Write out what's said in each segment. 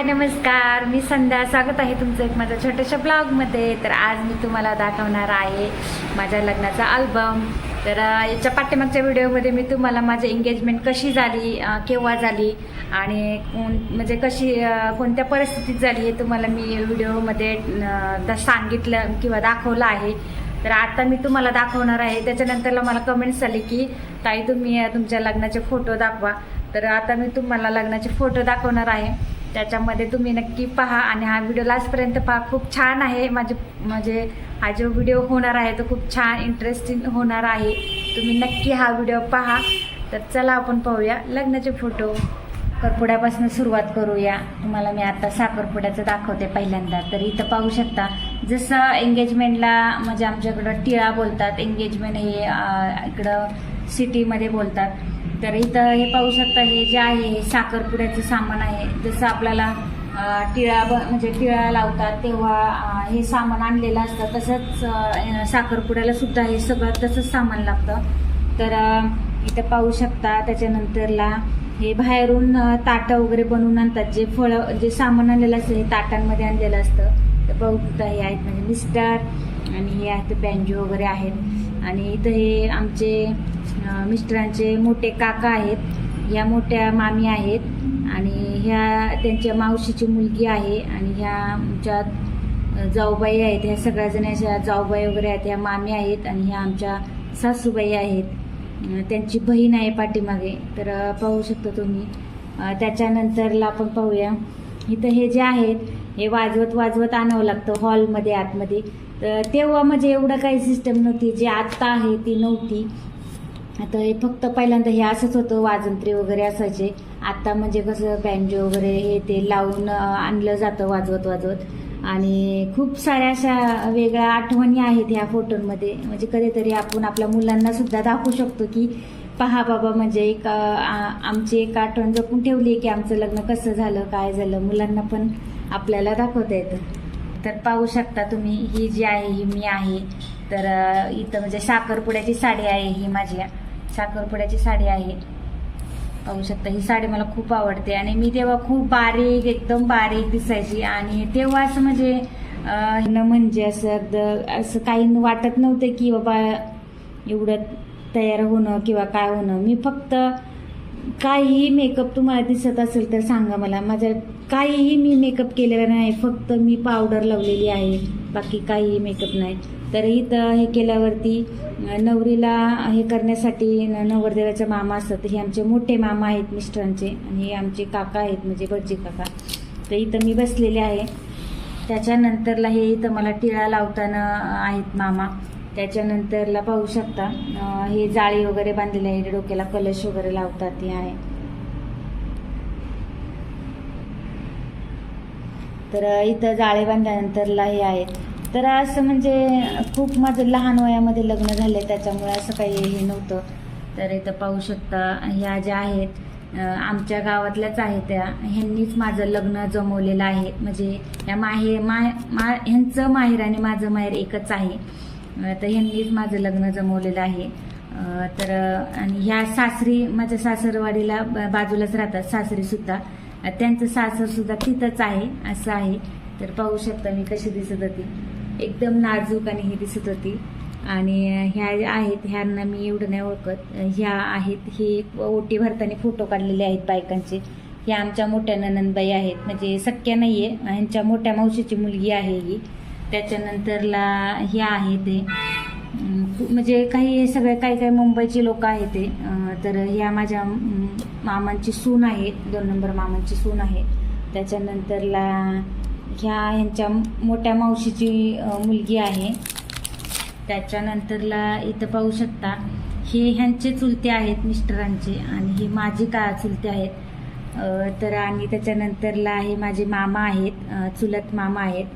हाय नमस्कार. मी संध्या. स्वागत आहे तुमचं एक माझ्या छोट्याशा ब्लॉगमध्ये. तर आज मी तुम्हाला दाखवणार आहे माझ्या लग्नाचा अल्बम तर याच्या पाठीमागच्या व्हिडिओमध्ये मी तुम्हाला माझी एंगेजमेंट कशी झाली केव्हा झाली आणि कोण- म्हणजे कशी कोणत्या परिस्थितीत झाली हे तुम्हाला मी व्हिडिओमध्ये सांगितलं किंवा दाखवलं आहे. तर आता मी तुम्हाला दाखवणार आहे. त्याच्यानंतरला मला कमेंट्स आली की ताई तुम्ही तुमच्या लग्नाचे फोटो दाखवा. तर आता मी तुम्हाला लग्नाचे फोटो दाखवणार आहे. त्याच्यामध्ये तुम्ही नक्की पहा आणि हा व्हिडिओ लास्टपर्यंत पहा. खूप छान आहे. माझे म्हणजे हा जो व्हिडिओ होणार आहे तो खूप छान इंटरेस्टिंग होणार आहे. तुम्ही नक्की हा व्हिडिओ पहा. तर चला आपण पाहूया. लग्नाचे फोटो करपुड्यापासून सुरुवात करूया. तुम्हाला मी आता साखरपुड्याचं दाखवते पहिल्यांदा. तर इथं पाहू शकता जसं एंगेजमेंटला म्हणजे आमच्याकडं टिळा बोलतात एंगेजमेंट हे इकडं सिटीमध्ये बोलतात. तर इथं हे पाहू शकता हे जे आहे हे साखरपुड्याचं सामान आहे. जसं आपल्याला टिळा ब म्हणजे टिळा लावतात तेव्हा हे सामान आणलेलं असतं. तसंच साखरपुड्याला सुद्धा हे सगळं तसंच सामान लागतं. तर इथं पाहू शकता त्याच्यानंतरला हे बाहेरून ताटं वगैरे बनवून आणतात. जे फळं जे सामान आणलेलं असतं हे ताटांमध्ये आणलेलं असतं. तर पाहू शकता हे आहेत म्हणजे मिस्टर आणि हे आहेत बँजो वगैरे आहेत. आणि इथं हे आमचे मिस्टरांचे मोठे काका आहेत. ह्या मोठ्या मामी आहेत आणि ह्या त्यांच्या मावशीची मुलगी आहे आणि ह्या आमच्या जाऊबाई आहेत. ह्या सगळ्याजण अशा जाऊबाई वगैरे आहेत. ह्या मामी आहेत आणि ह्या आमच्या सासूबाई आहेत. त्यांची बहीण आहे पाठीमागे. तर पाहू शकता तुम्ही. त्याच्यानंतरला आपण पाहूया. इथं हे जे आहेत हे वाजवत वाजवत आणावं लागतं हॉलमध्ये आतमध्ये. तर तेव्हा म्हणजे एवढं काही सिस्टम नव्हती. जी आत्ता आहे ती नव्हती. आता हे फक्त पहिल्यांदा हे असंच होतं वाजंत्री वगैरे असायचे. आता म्हणजे कसं बँजो वगैरे हे ते लावून आणलं जातं वाजवत वाजवत. आणि खूप साऱ्या अशा वेगळ्या आठवणी आहेत ह्या फोटोंमध्ये. म्हणजे कधीतरी आपण आपल्या मुलांना सुद्धा दाखवू शकतो की पहा बाबा म्हणजे एक आ- आमची एक आठवण जपून ठेवली की आमचं लग्न कसं झालं काय झालं मुलांना पण आपल्याला दाखवता येतं. तर पाहू शकता तुम्ही ही जी आहे ही मी आहे. तर इथं म्हणजे साखरपुड्याची साडी आहे ही माझी साखरपुड्याची साडी आहे. पाहू शकता ही साडी मला खूप आवडते. आणि मी तेव्हा खूप बारीक एकदम बारीक दिसायची. आणि तेव्हा असं म्हणजे न म्हणजे असं अगदी असं काही वाटत नव्हतं की बाबा एवढं तयार होणं किंवा काय होणं. मी फक्त काहीही मेकअप तुम्हाला दिसत असेल तर सांगा मला. माझ्या काहीही मी मेकअप केलेला नाही. फक्त मी पावडर लावलेली आहे. बाकी काहीही मेकअप नाही. तर इथं हे केल्यावरती नवरीला हे करण्यासाठी न- नवरदेवाचे मामा असतात. हे आमचे मोठे मामा आहेत मिस्टरांचे आणि हे आमचे काका आहेत म्हणजे भटजी काका. तर इथं मी बसलेले आहे. त्याच्यानंतरला हे इथं मला टिळा लावताना आहेत मामा. त्याच्यानंतरला पाहू शकता हे जाळी वगैरे बांधलेले आहे. डोक्याला कलश वगैरे लावतात हे आहे. तर इथं जाळे बांधल्यानंतरला हे आहेत तर असं म्हणजे खूप माझं लहान वयामध्ये लग्न झालं त्याच्यामुळे असं काही हे नव्हतं. तर इथं पाहू शकता ह्या ज्या आहेत आमच्या गावातल्याच आहेत त्या ह्यांनीच माझं लग्न जमवलेलं आहे. म्हणजे या माहे माय मा ह्यांचं माहेर आणि माझं माहेर एकच आहे. तर ह्यांनीच माझं लग्न जमवलेलं आहे. तर आणि ह्या सासरी माझ्या सासरवाडीला ब- बाजूलाच राहतात सासरीसुद्धा त्यांचं सासरसुद्धा तिथंच आहे असं आहे. तर पाहू शकता मी कशी दिसत होती. एकदम नाजूक आणि ही दिसत होती. आणि ह्या आहेत ह्यांना मी एवढं नाही ओळखत. ह्या आहेत हे ओटी भरताना फोटो काढलेले आहेत बायकांचे. ह्या आमच्या मोठ्या ननंदबाई आहेत. म्हणजे सख्या नाही आहे ह्यांच्या मोठ्या मावशीची मुलगी आहे ही. त्याच्यानंतरला ह्या आहे ते. म्हणजे काही सगळे काही काही मुंबईचे लोक आहेत ते. तर ह्या माझ्या मामांची सून आहे. दोन नंबर मामांची सून आहे. त्याच्यानंतरला ह्या ह्यांच्या मोठ्या मावशीची मुलगी आहे. त्याच्यानंतरला इथं पाहू शकता हे ह्यांचे चुलते आहेत मिस्टरांचे आणि हे माझी का चुलते आहेत? तर आणि त्याच्यानंतरला हे माझे मामा आहेत चुलत मामा आहेत.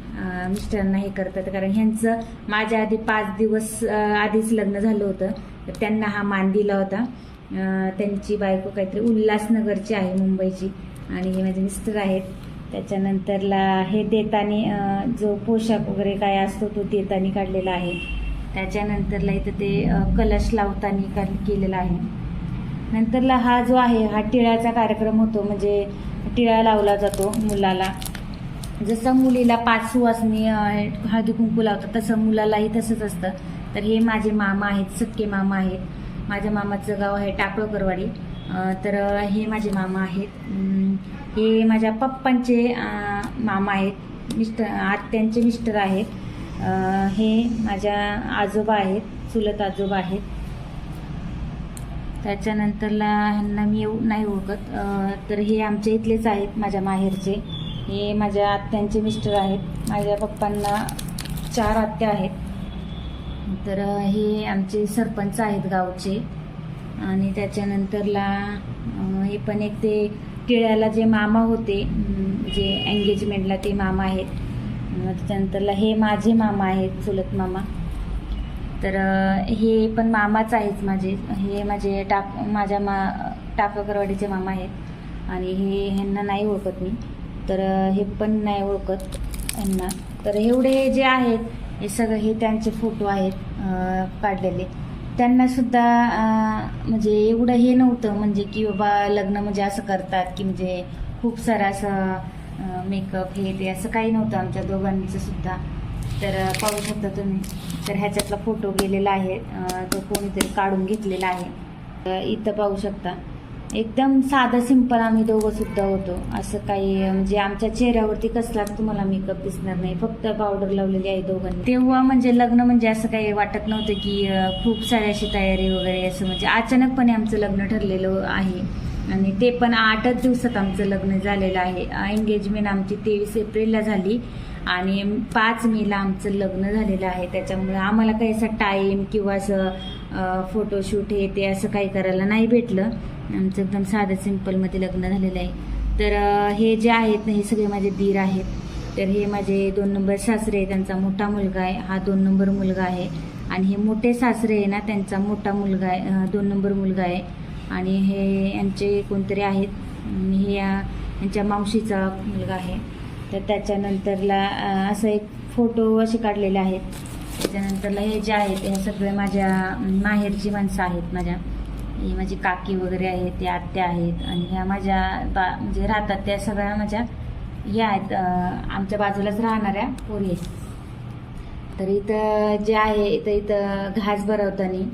मिस्टरांना हे करतात कारण ह्यांचं माझ्या आधी पाच दिवस आधीच लग्न झालं होतं. तर त्यांना हा मान दिला होता. त्यांची बायको काहीतरी उल्हासनगरची आहे मुंबईची. आणि हे माझे मिस्टर आहेत. त्याच्यानंतरला हे देतानी जो पोशाख वगैरे काय असतो तो देतानी काढलेला आहे. त्याच्यानंतरला इथं ते कलश लावतानी का केलेला आहे. नंतरला हा जो आहे हा टिळाचा कार्यक्रम होतो म्हणजे टिळा लावला जातो मुलाला. जसं मुलीला पाच सुवासनी हळदी कुंकू लावतात तसं मुलालाही तसंच असतं. तर हे माझे मामा आहेत सक्के मामा आहेत. माझ्या मामाचं गाव आहे टाकळकरवाडी तर हे माझे मामा आहेत. हे माझ्या पप्पांचे मामा आहेत मिस्टर आत्यांचे मिस्टर आहेत. हे माझ्या आजोबा आहेत चुलत आजोबा आहेत. त्याच्यानंतरला ह्यांना मी येऊ नाही ओळखत. तर हे आमच्या इथलेच आहेत माझ्या माहेरचे. हे माझ्या आत्यांचे मिस्टर आहेत. माझ्या पप्पांना चार आत्या आहेत. तर हे आमचे सरपंच आहेत गावचे. आणि त्याच्यानंतरला हे पण एक ते टिळ्याला जे मामा होते जे एंगेजमेंटला ते मामा आहेत. अं, त्याच्यानंतरला हे माझे मामा आहेत चुलत मामा. तर हे पण मामाच आहेत माझे. हे माझे टाक माझ्या मा टाकाकरवाडीचे मामा आहेत. आणि हे ह्यांना नाही ओळखत मी. तर हे पण नाही ओळखत ह्यांना. तर एवढे जे आहेत हे सगळं हे त्यांचे फोटो आहेत काढलेले. त्यांना सुद्धा म्हणजे एवढं हे नव्हतं म्हणजे की बाबा लग्न म्हणजे असं करतात की म्हणजे खूप सारा असं मेकअप हे ते असं काही नव्हतं आमच्या दोघांचं सुद्धा. तर पाहू शकता तुम्ही. तर ह्याच्यातला फोटो गेलेला आहे. तो कोणीतरी काढून घेतलेला आहे. इथं पाहू शकता. एकदम साधं सिंपल आम्ही दोघं सुद्धा होतो. असं काही म्हणजे आमच्या चेहऱ्यावरती कसलाच तुम्हाला मेकअप दिसणार नाही. फक्त पावडर लावलेली आहे दोघांनी. तेव्हा म्हणजे लग्न म्हणजे असं काही वाटत नव्हतं की खूप सारी अशी तयारी वगैरे असं म्हणजे अचानकपणे आमचं लग्न ठरलेलं आहे. आणि ते पण आठच दिवसात आमचं लग्न झालेलं आहे. एंगेजमेंट आमची तेवीस एप्रिलला झाली आणि पाच मेला आमचं लग्न झालेलं आहे. त्याच्यामुळे आम्हाला काही असं टाईम किंवा असं फोटोशूट हे ते असं काही करायला नाही भेटलं. आमचं एकदम साधं सिम्पलमध्ये लग्न झालेलं आहे. तर हे जे आहेत ना हे सगळे माझे दीर आहेत. तर हे माझे दोन नंबर सासरे आहे त्यांचा मोठा मुलगा आहे. हा दोन नंबर मुलगा आहे. आणि हे मोठे सासरे आहे ना त्यांचा मोठा मुलगा आहे. दोन नंबर मुलगा आहे. आणि हे यांचे कोणतरी आहेत. हे या- यांच्या मावशीचा मुलगा आहे. तर त्याच्यानंतरला असं एक फोटो असे काढलेले आहेत. त्याच्यानंतरला हे जे आहेत हे सगळे माझ्या माहेरची माणसं आहेत माझ्या. ही माझी काकी वगैरे आहेत त्या आत्या आहेत. आणि ह्या माझ्या बा म्हणजे राहतात त्या सगळ्या माझ्या. ह्या आहेत आमच्या बाजूलाच राहणाऱ्या पोरी आहेत. तर इथं जे आहे इथं इथं घास भरवताना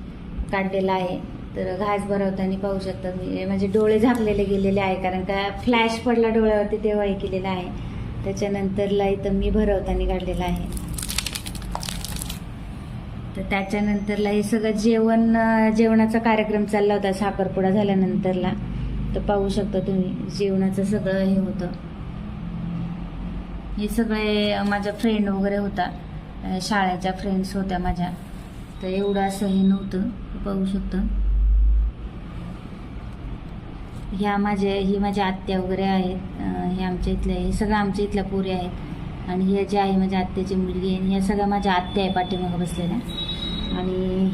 काढलेला आहे. तर घास भरवताना पाहू शकता तुम्ही म्हणजे-, म्हणजे डोळे झाकलेले गेलेले आहे कारण का फ्लॅश पडला डोळ्यावरती तेव्हा हे केलेलं आहे. त्याच्यानंतरला इथं मी भरवताना काढलेला आहे. तर त्याच्यानंतरला हे सगळं जेवण जेवणाचा कार्यक्रम चालला होता साखरपुडा झाल्यानंतरला. तर पाहू शकता तुम्ही जेवणाचं सगळं हे होतं. हे सगळे माझ्या फ्रेंड वगैरे होता. शाळेच्या फ्रेंड्स होत्या माझ्या. तर एवढं असं हे नव्हतं. पाहू शकता. ह्या माझ्या ही माझ्या आत्या वगैरे आहेत हे आमच्या इथल्या हे सगळं आमच्या इथल्या पोरी आहेत. आणि हे जे आहे माझ्या आत्याची मुलगी आहे आणि ह्या सगळ्या माझ्या आत्या आहे पाठीमागं बसलेल्या. आणि